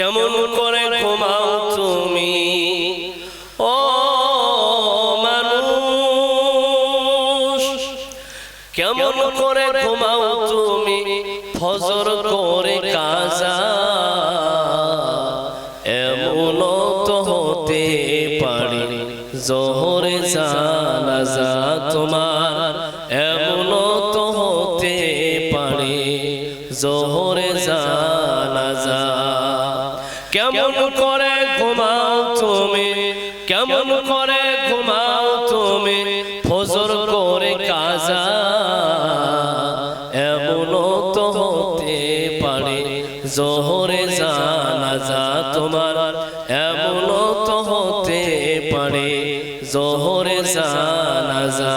কেমন করে ঘুমাও তুমি? ও মানুষ কেমন করে ঘুমাও তুমি? ফজর করে কাজা এমন তো হতে পারে। জোহরে জানাজা তোমার কেমন করে ঘুমাও তুমি? কেমন করে ঘুমাও তুমি? ফজর করে কাজা এমন তো হতে পারে। জোহরে জানাজা তোমার এমন তো হতে পারে। জোহরে জানাজা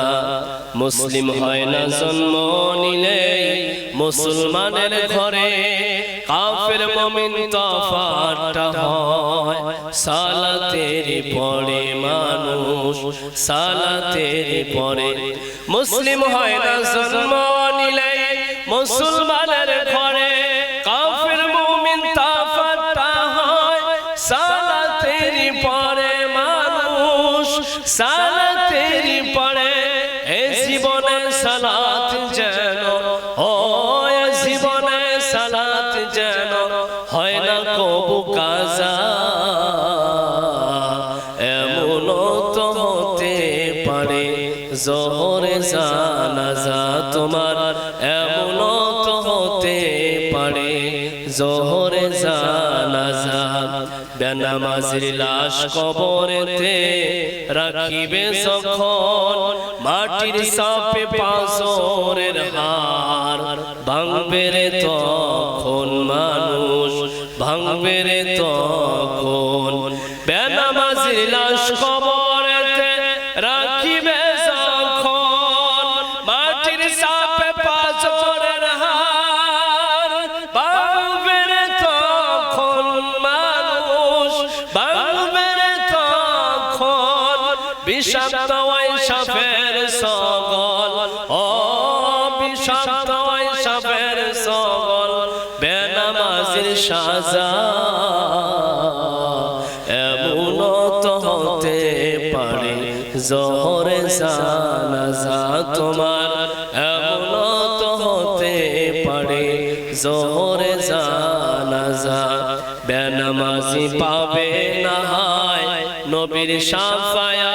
মুসলিম হয় না জন্ম নিলে মুসলমানের ঘরে। মমিন তফাটা হয়। সালাতের পরে মানুষ, সালাতের পরে মুসলিম হয় না জন্ম নিলে মুসলমানের ঘরে কাফের মুমিন তফাটা হয়। সালাতের পরে মানুষ, সালাতের পরে এ জীবনে সালাত যেন ও জীবনে সালাত যেন। হয় না কবু কাজা এমন তো হতে পারে জোহরে জানাজা তোমার। এমন তো হতে পারে জোহরে জানাজা বেনামাজির লাশ কবরেতে রাখিবে যখন মাটির সাপে পাঁচরের হার ভাঙবে রে তখন মানুষ রে তখন। বেনামাজির লাশ কবরেতে রাখিবে যখন। মাটির সাপে পাঁচরের হার ভাঙবে রে তখন মানুষ। ভাঙবে রে তখন বিষাক্ত ওই সগল। ও বিষাক্ত ওই সগল। সাজা। এমন তো হতে পারে জোহরে জানাজা তোমার। এমন তো হতে পারে জোহরে জানাজা। বেনামাজি পাবে না নবীর সাফায়াত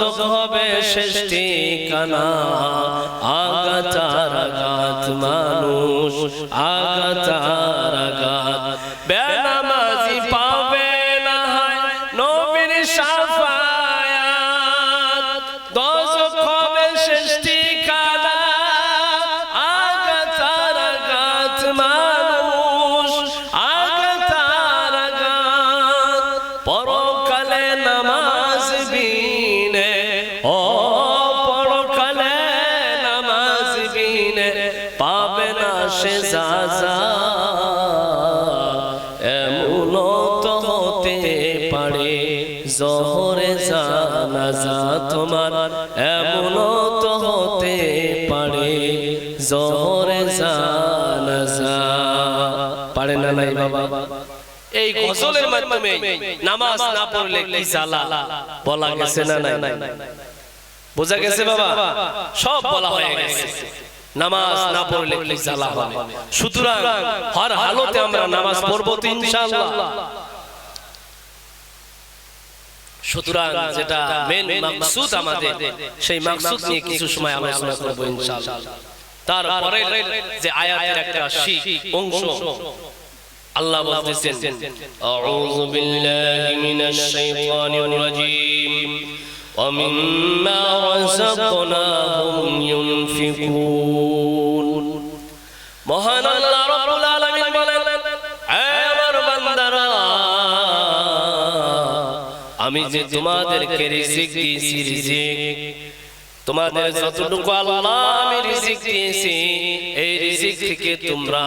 দোজক হবে শেষ ঠিকানা। আগাতার আঘাত মানুষ আগাতার আঘাত বেনামাজি পাবে না নবীর সাফায়াত এমন তো পারে। জহরে জানাজা তোমার, এমন তো হতে পারে। জহরে জানাজা। পারে না নাই বাবা? এই গজলের মাধ্যমে নামাজ না পড়লে কি জ্বালা? বলা গেছে না নাই? বোঝা গেছে বাবা? সব বলা হয়ে গেছে। নামাজ না পড়লে কি জ্বালা হবে? সুতরাং হর হালতে আমরা নামাজ পড়ব তো ইনশাআল্লাহ। সুতরাং যেটা মেন মাকসুদ আমাদের সেই মাকসুদ নিয়ে কিছু সময় আলোচনা করব ইনশাআল্লাহ। তারপরে যে আয়াতের একটা শিখ অংশ। আল্লাহ বলতেছেন আউযু বিল্লাহি মিনাশ শাইতানির রাজীম। ومما رزقناهم ينفقون মহান আল্লাহ রাব্বুল আলামিন বলেন হে আমার বান্দারা আমি যে তোমাদেরকে রিজিক দিয়েছি রিজিক তোমাদের যতটুকু আল্লাহ আমি রিজিক দিয়েছি এই রিজিক থেকে তোমরা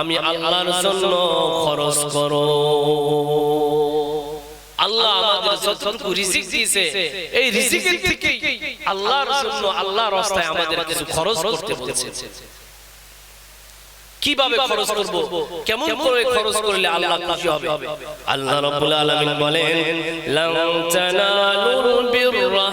আমি আল্লাহর জন্য খরচ করো আল্লাহ আমাদের যতটুকু রিজিক দিয়েছে এই রিজিকের থেকে আল্লাহর জন্য আল্লাহর রাস্তায় আমাদের কিছু খরচ করতে বলেছে। কীভাবে খরচ করব? কেমন করে খরচ করলে আল্লাহ খুশি হবে? আল্লাহ রাব্বুল আলামিন বলেন তানালুল বিররা